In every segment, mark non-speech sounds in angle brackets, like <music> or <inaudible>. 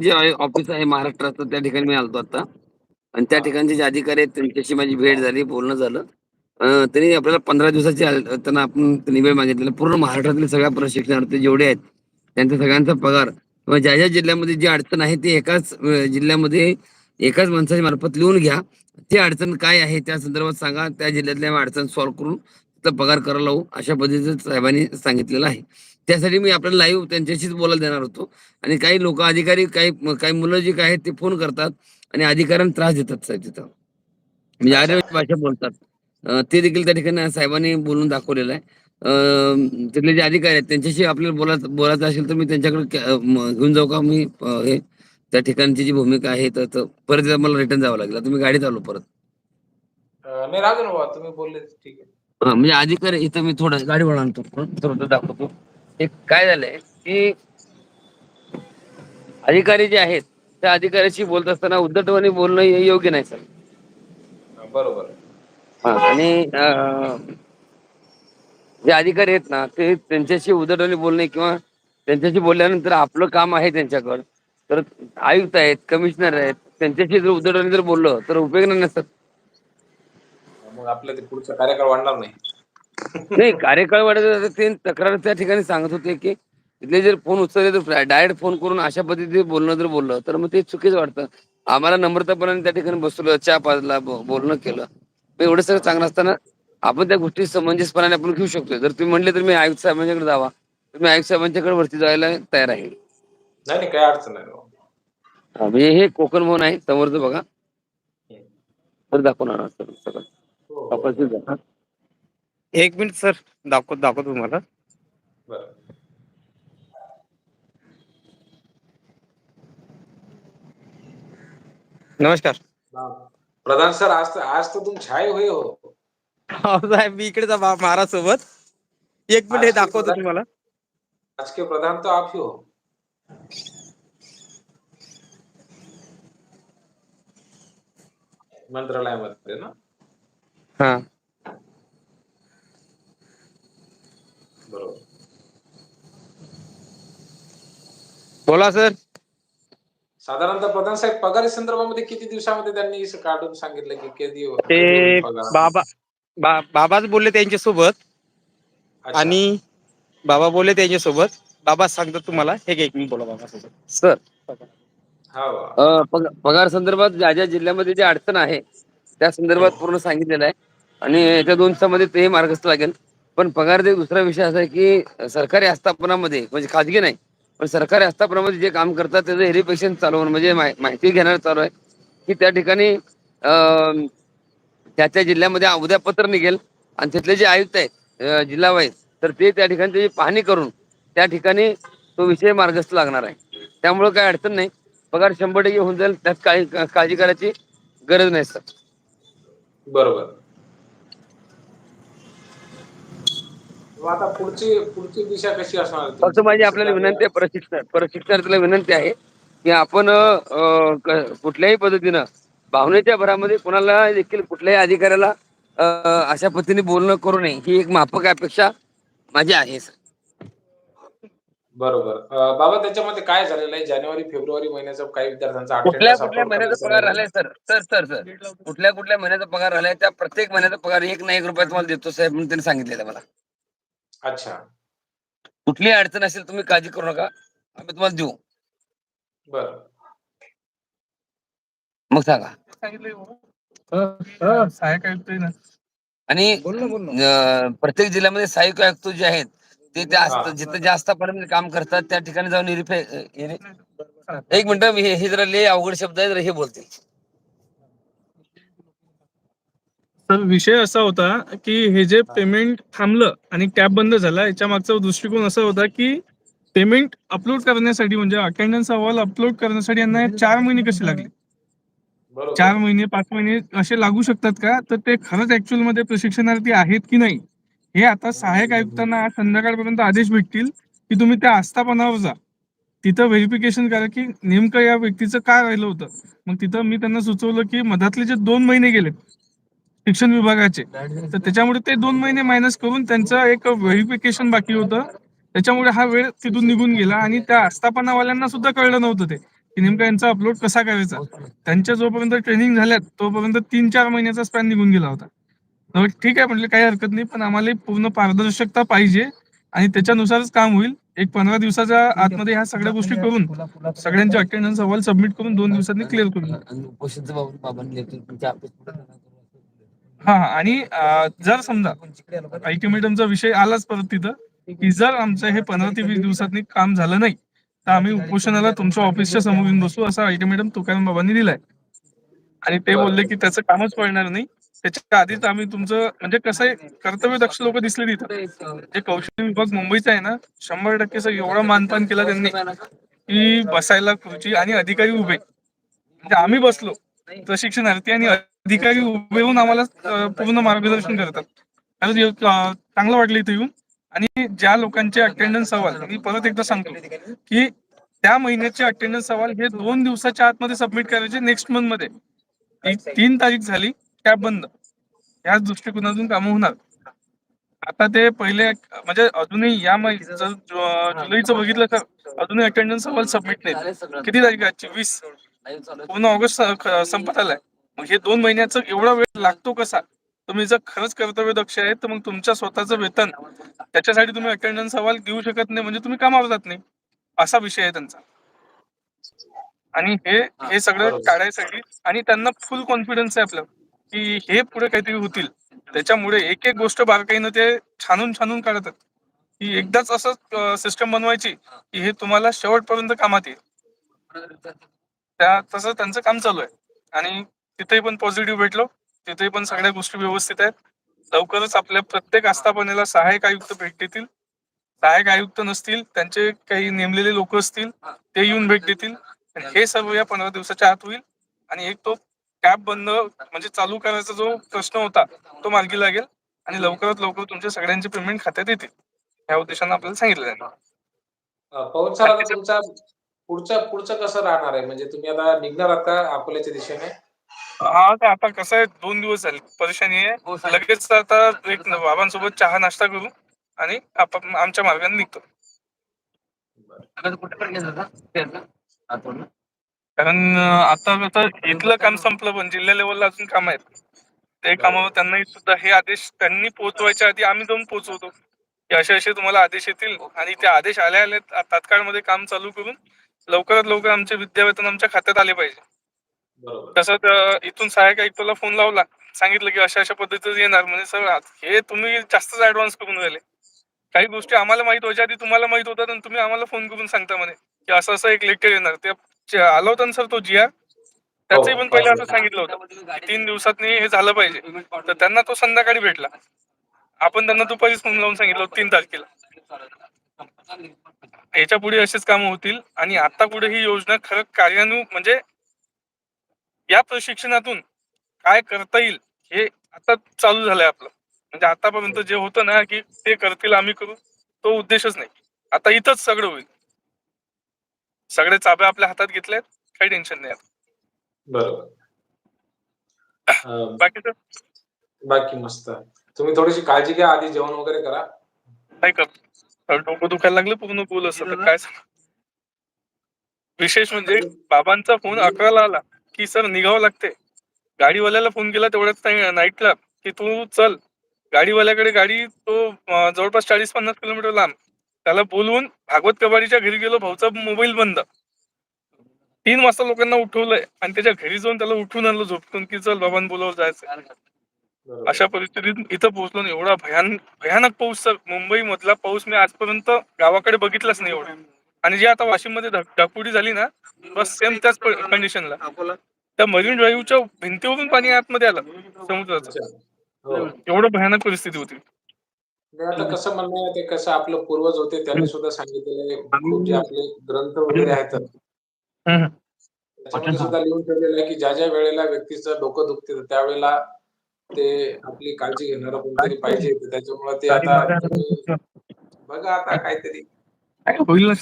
जे ऑफिस आहे महाराष्ट्राचं त्या ठिकाणी मी आलतो आता. आणि त्या ठिकाणचे जे अधिकारी आहेत त्यांच्याशी माझी भेट झाली बोलणं झालं. त्यांनी आपल्याला पंधरा दिवसाची त्यांना आपण त्यांनी वेळ मागितलेला. पूर्ण महाराष्ट्रातील सगळ्या प्रशिक्षणार्थी जेवढे आहेत त्यांचा सगळ्यांचा पगार. किंवा ज्या ज्या जिल्ह्यामध्ये जी अडचण आहे ती एकाच जिल्ह्यामध्ये एकाच माणसाच्या मार्फत लिहून घ्या. ती अडचण काय आहे त्या संदर्भात सांगा. त्या जिल्ह्यातल्या अडचण सॉल्व्ह करून पगार करायला लावू अशा पद्धतीचं साहेबांनी सांगितलेलं आहे. त्यासाठी मी आपल्याला लाईव्ह त्यांच्याशीच बोलायला देणार होतो. आणि काही लोक अधिकारी काही काही मुलं जी काय आहेत ते फोन करतात आणि अधिकाऱ्यांना त्रास देतात साहेब तिथं. म्हणजे. आर्य भाषा बोलतात. ते देखील त्या ठिकाणी साहेबांनी बोलून दाखवलेलं आहे. तिथले जे अधिकारी आहेत त्यांच्याशी आपल्याला बोलायचं बोलायचं असेल तर मी त्यांच्याकडे घेऊन जाऊ का मी हे त्या ठिकाणची जी भूमिका आहे तर परत मला रिटर्न जावं लागेल. तुम्ही गाडीत आलो परत. नाही राहतो ना तुम्ही बोलले ठीक आहे. म्हणजे अधिकारी इथं मी थोडं गाडीवर आणतो. थोडं दाखवतो. एक काय झालंय की अधिकारी जे आहेत त्या अधिकाऱ्याशी बोलत असताना उद्धटवाणी बोलणं हे योग्य नाही सर. बरोबर. हा, आणि जे अधिकारी आहेत ना ते त्यांच्याशी उद्धटवाणी बोलणे किंवा त्यांच्याशी बोलल्यानंतर आपलं काम आहे त्यांच्याकडं. तर आयुक्त आहेत कमिशनर आहेत त्यांच्याशी जर उद्धटवाणी जर बोललं तर उपयोग नाही नसतात मग आपलं ते पुढचं कार्यकाळ वाढणार नाही. नाही कार्यकाळ वाढत ते तक्रार त्या ठिकाणी सांगत होते की तिथले जर फोन उचलले तर डायरेक्ट फोन करून अशा पद्धतीने बोलणं जर बोललं तर मग ते चुकीचं वाटतं. आम्हाला नम्रतापणाने त्या ठिकाणी बसवलं चहा पाजला बोलणं केलं. एवढं सगळं चांगलं असताना आपण त्या गोष्टी समंजसपणाने आपण घेऊ शकतो जर तुम्ही म्हणले तर मी आयुक्त साहेबांच्याकडे जावा. तर मी आयुक्त साहेबांच्याकडे वरती जायला तयार आहे. नाही काही अडचण नाही. हा, म्हणजे हे कोकण भवन आहे समोरचं बघा. तर दाखवणार सगळं. हा. एक मिनिट सर. दाखवत दाखवतो तुम्हाला. बरं. नमस्कार. प्रधान सर आज तर आज तर तुम छाये हुए हो. हो साहेब मी इकडे महाराज सोबत एक मिनिट हे दाखवतो. तुम्हाला. आज के प्रधान तो आप ही हो. मंत्रालयामध्ये ना? हा. बरोबर. बोला सर. साधारणतः प्रधान साहेब पगारी संदर्भामध्ये किती दिवसामध्ये त्यांनी असं काढून सांगितलं की कधी ते पगार? बाबा बा- बाबाच बोलले त्यांच्यासोबत. अच्छा. आणि बाबा बोलले त्यांच्यासोबत. बाबा सांगतात तुम्हाला. हे घे, एक मिनिट बोला बाबा सोबत सर. हा. वा. अ, पग- पगार संदर्भात ज्या ज्या जिल्ह्यामध्ये जी अडचण आहे त्या संदर्भात पूर्ण सांगितलेलं आहे. आणि याच्या दोन दिवसामध्ये ते मार्गस्थ लागेल. पण पगार ते दुसरा विषय असा आहे की सरकारी आस्थापनामध्ये म्हणजे खाजगी नाही पण सरकारी आस्थापनामध्ये जे काम करतात त्याचं व्हेरिफिकेशन चालू होणं म्हणजे माहिती घेणार चालू आहे. की त्या ठिकाणी त्या त्या जिल्ह्यामध्ये उद्या पत्र निघेल. आणि तिथले जे आयुक्त आहेत जिल्हा वाईज तर ते त्या ठिकाणी त्याची पाहणी करून त्या ठिकाणी तो विषय मार्गस्थ लागणार आहे. त्यामुळे काय अडचण नाही. पगार शंभर टक्के होऊन जाईल. त्यात काही काळजी करायची गरज नाही सर. बरोबर. आता पुढची पुढची दिशा कशी असणार? तुमची? माझी आपल्याला विनंती आहे प्रशिक्षण प्रशिक्षणार्थीला विनंती आहे की आपण कुठल्याही पद्धतीनं भावनेच्या भरामध्ये कोणाला देखील कुठल्याही अधिकाऱ्याला अशा पद्धतीने बोलणं करू नये ही एक माफक अपेक्षा माझी आहे सर. बरोबर. बाबा त्याच्यामध्ये काय झालेलं आहे? जानेवारी फेब्रुवारी महिन्याचा काही विद्यार्थ्यांचा कुठल्या कुठल्या महिन्याचा पगार आहे. राहिलाय सर? Sir sir sir. कुठल्या कुठल्या महिन्याचा पगार राहिलाय त्या प्रत्येक महिन्याचा पगार एक ना एक रुपया तुम्हाला देतो साहेब म्हणून त्यांनी सांगितलेलं मला. अच्छा. कुठलीही अडचण असेल तुम्ही काळजी करू नका. आम्ही तुम्हाला देऊ. बरं. मग सांगा. सहाय्यक आयुक्त आहे ना. आणि बोल ना बोल ना. अं, प्रत्येक जिल्ह्यामध्ये सहाय्यक आयुक्त जे आहेत ते हा. आस्था- जिथं जास्त पर्यंत काम करतात त्या ठिकाणी जाऊन निरीफे एक मिनिट हे हे जरा लय अवघड शब्द आहे जरा हे बोलते तर विषय असा होता की हे जे पेमेंट थांबलं आणि कॅब बंद झाला याच्या मागचा दृष्टिकोन असा होता की पेमेंट अपलोड करण्यासाठी म्हणजे अटेंडन्स अहवाल अपलोड करण्यासाठी यांना चार महिने कसे लागले? चार महिने पाच महिने असे लागू शकतात का? तर ते खरंच ऍक्च्युअलमध्ये प्रशिक्षणार्थी आहेत की नाही? हे आता सहाय्यक आयुक्तांना आज संध्याकाळपर्यंत आदेश भेटतील की तुम्ही त्या आस्थापनावर जा. तिथं व्हेरिफिकेशन करा की नेमकं या व्यक्तीचं काय राहिलं होतं. मग तिथं मी त्यांना सुचवलं की मधातले जे दोन महिने गेले शिक्षण विभागाचे. तर <laughs> त्याच्यामुळे ते दोन महिने मायनस करून त्यांचं एक व्हेरिफिकेशन बाकी होतं. त्याच्यामुळे हा वेळ तिथून निघून गेला आणि त्या आस्थापनावाल्यांना सुद्धा कळलं नव्हतं ते की नेमका यांचा अपलोड कसा करायचा. त्यांच्या जोपर्यंत ट्रेनिंग झाल्यात तोपर्यंत तीन चार महिन्याचा स्पॅन निघून गेला होता. ठीक आहे म्हटलं काही हरकत नाही पण आम्हाला पूर्ण पारदर्शकता पाहिजे आणि त्याच्यानुसारच काम होईल. एक पंधरा दिवसाच्या आतमध्ये ह्या सगळ्या गोष्टी करून सगळ्यांचे अटेंडन्स अहवाल सबमिट करून दोन दिवसांनी क्लिअर करून हा हा. आणि जर समजा अल्टिमेटमचा विषय आलाच परत तिथं की जर आमचं हे पंधरा ते वीस दिवसांनी काम झालं नाही तर आम्ही उपोषणाला तुमच्या ऑफिसच्या समोर येऊन बसू असा अल्टिमेटम तुकाराम बाबांनी दिलाय. आणि ते बोलले की त्याचं कामच पडणार नाही. त्याच्या आधीच आम्ही तुमचं म्हणजे कसं आहे कर्तव्य दक्ष लोक दिसले तिथं. जे कौशल्य विभाग मुंबईचा आहे ना शंभर टक्के सर एवढं मानपान केलं त्यांनी की बसायला खुर्ची आणि अधिकारी उभे. म्हणजे आम्ही बसलो. प्रशिक्षणार्थी आणि अधिकारी उभे होऊन आम्हाला पूर्ण मार्गदर्शन करतात. चांगलं वाटलं इथे येऊन. आणि ज्या लोकांचे अटेंडन्स अहवाल मी परत एकदा सांगतो की त्या महिन्याचे अटेंडन्स अहवाल हे दोन दिवसाच्या आतमध्ये सबमिट करायचे नेक्स्ट मंथमध्ये. तीन तारीख झाली कॅब बंद. याच दृष्टिकोनातून कामं होणार. आता ते पहिले म्हणजे अजूनही या महि- जर जुलैचं बघितलं तर अजूनही अटेंडन्स अहवाल सबमिट नाही किती तारीख आजची? वीस. पूर्ण ऑगस्ट संपत आलाय मग हे दोन महिन्याचं एवढा वेळ लागतो कसा? तुम्ही जर खरंच कर्तव्य दक्ष आहे तर मग तुमच्या स्वतःचं वेतन त्याच्यासाठी तुम्ही अटेंडन्स अहवाल देऊ शकत नाही म्हणजे तुम्ही कामावर जात नाही. असा विषय आहे त्यांचा. आणि हे हे सगळं. काढायसाठी आणि त्यांना फुल कॉन्फिडन्स आहे आपलं की हे पुढे काहीतरी होतील. त्याच्यामुळे एक एक गोष्ट बारकाईनं ते छानून छानून काढतात. की एकदाच असं सिस्टम बनवायची की हे तुम्हाला शेवटपर्यंत कामात येईल. त्या तसं त्यांचं काम चालू आहे. आणि तिथेही पण पॉझिटिव्ह भेटलो. तिथेही पण सगळ्या गोष्टी व्यवस्थित आहेत. लवकरच आपल्या प्रत्येक आस्थापनेला सहाय्यक आयुक्त भेट देतील. सहाय्यक आयुक्त नसतील त्यांचे काही नेमलेले लोक असतील ते येऊन भेट देतील. हे सर्व या पंधरा दिवसाच्या आत होईल. आणि एक तो कॅब बंद म्हणजे चालू करायचा जो प्रश्न होता तो मार्गी लागेल. आणि लवकरात लवकर तुमच्या सगळ्यांचे पेमेंट खात्यात येतील. या उद्देशाने आपल्याला सांगितलं त्यांनी आता पुढचं पुढचं कसं राहणार आहे म्हणजे तुम्ही आता निघणार आहात का अकोल्याच्या दिशेने हा तर आता कसं आहे दोन दिवस झाले परेशानी हो, आहे साहेब. लगेच आता एक बाबांसोबत चहा नाश्ता करू आणि आपण आमच्या मार्गाने निघतो आता कुठे पण गेला होता? तेच ना? आतून ना? कारण अं, आता आता इथलं काम संपलं पण जिल्हा लेवलला अजून काम आहेत ते कामावर त्यांनाही सुद्धा हे आदेश त्यांनी पोहोचवायच्या आधी आम्ही जाऊन पोहोचवतो की असे असे तुम्हाला आदेश येतील आणि ते आदेश आल्या आल्या तात्काळमध्ये काम चालू करून लवकरात लवकर आमचे विद्यावेतन आमच्या खात्यात आले पाहिजे. बरोबर. तसंच इथून सहाय्यक आयुक्ताला फोन लावला. सांगितलं की अशा अशा पद्धतीचं येणार. म्हणजे सर हे तुम्ही जास्तच ऍडव्हान्स करून राहिले. काही गोष्टी आम्हाला माहीत व्हायच्या आधी तुम्हाला माहीत होतात आणि तुम्ही आम्हाला फोन करून सांगता म्हणे की असं असं एक लेक्चर येणार. ते आला होता ना सर तो जी आर? त्याचंही पण पहिले असं सांगितलं होतं. की तीन दिवसात हे झालं पाहिजे. तर त्यांना तो संध्याकाळी भेटला. आपण त्यांना दुपारीच फोन लावून सांगितलं होतं तीन तारखेला. याच्यापुढे असेच कामं होतील. आणि आता पुढे ही योजना खरं कार्यान्वू म्हणजे या प्रशिक्षणातून काय करता येईल हे आता चालू झालंय आपलं. म्हणजे आतापर्यंत जे होतं ना की ते करतील आम्ही करू तो उद्देशच नाही. आता इथंच सगळं होईल. सगळे चाबे आपल्या हातात घेतल्यात काही टेन्शन नाही आता. बरोबर. बाकी बाकी मस्त. तुम्ही थोडीशी काळजी घ्या आधी जेवण वगैरे करा. काय कर डोकं दुखायला लागलं पूर्ण बोल असं काय विशेष म्हणजे बाबांचा फोन अकराला आला की सर निघावं लागते. गाडीवाल्याला फोन केला तेवढ्याच नाईटला की तू चल. गाडीवाल्याकडे गाडी तो जवळपास चाळीस पन्नास किलोमीटर लांब. त्याला बोलवून भागवत कबाडीच्या घरी गेलो. भाऊचा मोबाईल बंद. तीन वाजता लोकांना उठवलंय. आणि त्याच्या घरी जाऊन त्याला उठून आणलं झोपतून की चल बाबांना बोलावं जायचं. अशा परिस्थितीत इथं पोहोचलो आणि एवढा भयान भयानक पाऊस सर मुंबई मधला पाऊस मी आजपर्यंत गावाकडे बघितलाच नाही एवढा. आणि जी आता वाशिममध्ये ढगपुडी झाली ना बस सेम त्याच कंडिशनला त्या मरीन ड्राईव्हच्या भिंतीवरून पाणी आतमध्ये आलं समुद्राचं. हो. एवढं भयानक परिस्थिती होती. नाही आता कसं म्हणणं ते कसं आपलं पूर्वज होते त्यांनी सुद्धा सांगितलेले जे आपले ग्रंथ वगैरे आहेत. त्याच्यामध्ये सुद्धा लिहून ठेवलेलं आहे की ज्या ज्या वेळेला व्यक्तीचं डोकं दुखते त्यावेळेला ते आपली काळजी घेणारं कोणतरी पाहिजे त्याच्यामुळे ते आता बघा आता काहीतरी. काय होईल ना?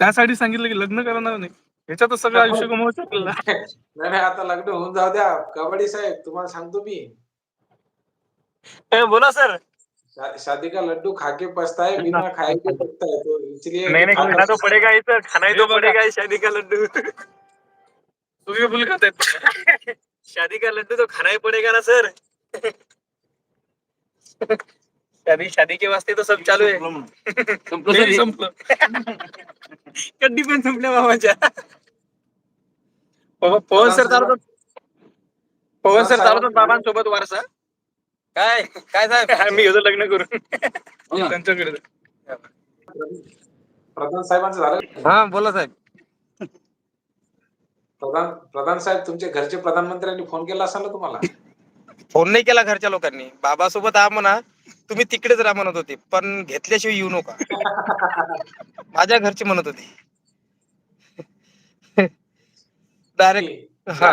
त्यासाठी सांगितलं की लग्न करणार नाही. ह्याच्यातच सगळं आयुष्य आपल्याला नाही नाही आता लग्न होऊन जाऊ द्या. कबड्डी साहेब तुम्हाला सांगतो मी. बोला सर. शादी का लड्डू खाके पछताए बिना खाए के पछताए तो इसलिए नहीं नहीं खाना तो पड़ेगा ही सर खाना ही तो पड़ेगा ही शादी का लड्डू. सूर्यफूल खात आहेत शादी का लड्डू तो खाना ही पड़ेगा ना सर? शादी शादी के वास्ते तो सब चालू है संपलं हे. संपलं कड्डी पण संपल्या बाबाच्या पवन सर चालवतात पवन सर चालवतात बाबांसोबत वारसा? काय? काय साहेब? मी घेतो लग्न करून. हो. त्यांच्याकडे. प्रधान साहेबांचं झालं? हा बोला साहेब. प्रधान प्रधान साहेब तुमच्या घरचे प्रधानमंत्र्यांनी फोन केला असेल ना तुम्हाला? फोन नाही केला घरच्या लोकांनी. बाबासोबत आ म्हणा तुम्ही तिकडेच राहा म्हणत होते पण घेतल्याशिवाय येऊ नका. माझ्या घरचे म्हणत होते. डायरेक्ट हा.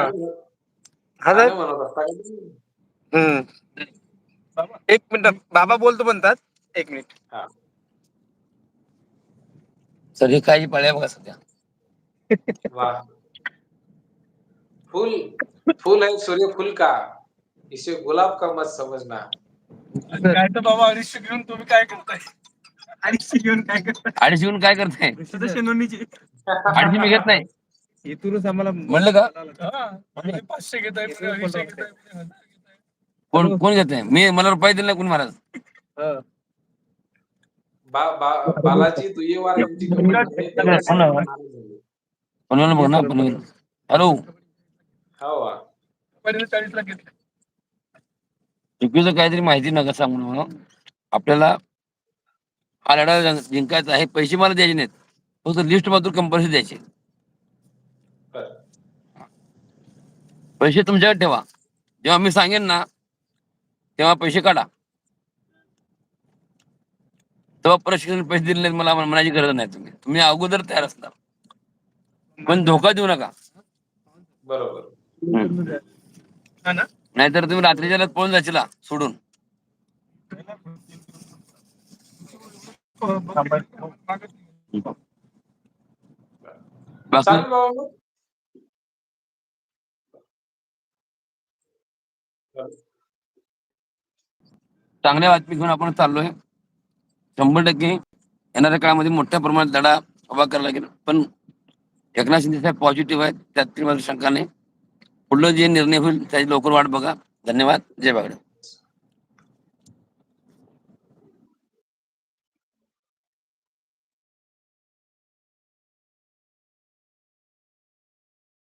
हा? हम्म. एक मिनिट बाबा बोलतो म्हणतात. एक मिनिट. हे. काही पाळ्या बघा सध्या. वाह फूल फूल है सूर्य फूल का इसे गुलाब का मत समझना। काय तर बाबा अडीचशे घेऊन तुम्ही काय करताय? अडीचशे घेऊन काय करतात अडीचशे घेऊन काय करताय? सदस्य नोंदणीची अडीचशे मी घेत नाही. इथूनच आम्हाला म्हणलं का? हा, पाचशे घेताय पुढे अडीचशे घेताय पुढे हजार घेताय. कोण कोण घेत नाही मी मला रुपये दिले नाही कोण महाराज. बा, बा, बालाजी यांची कंपनी बघ ना हॅलो. हो. वा. पहिले चाळीसला घेतले. चुकीचं काहीतरी माहिती नका सांगू म्हणून आपल्याला हा लढा जिंकायचा आहे. पैसे मला द्यायचे नाहीत. फक्त लिस्ट मात्र कंपल्सरी द्यायचे. पैसे तुमच्याकडे ठेवा. जेव्हा मी सांगेन ना तेव्हा पैसे काढा. तेव्हा प्रशिक्षण पैसे दिले नाहीत मला म्हणायची गरज नाही तुम्ही. तुम्ही अगोदर तयार असणार. पण धोका देऊ नका. बरोबर. हा ना? नाहीतर तुम्ही रात्रीच्या पळून जाशील सोडून. चांगल्या बातमी घेऊन आपण चाललोय. शंभर टक्के येणाऱ्या काळामध्ये मोठ्या प्रमाणात लढा उभा करायला लागेल. पण एकनाथ शिंदे साहेब पॉझिटिव्ह आहेत त्यात शंका नाही. पुढलं जे निर्णय होईल त्याची लवकर वाट बघा. धन्यवाद. जय बागडे.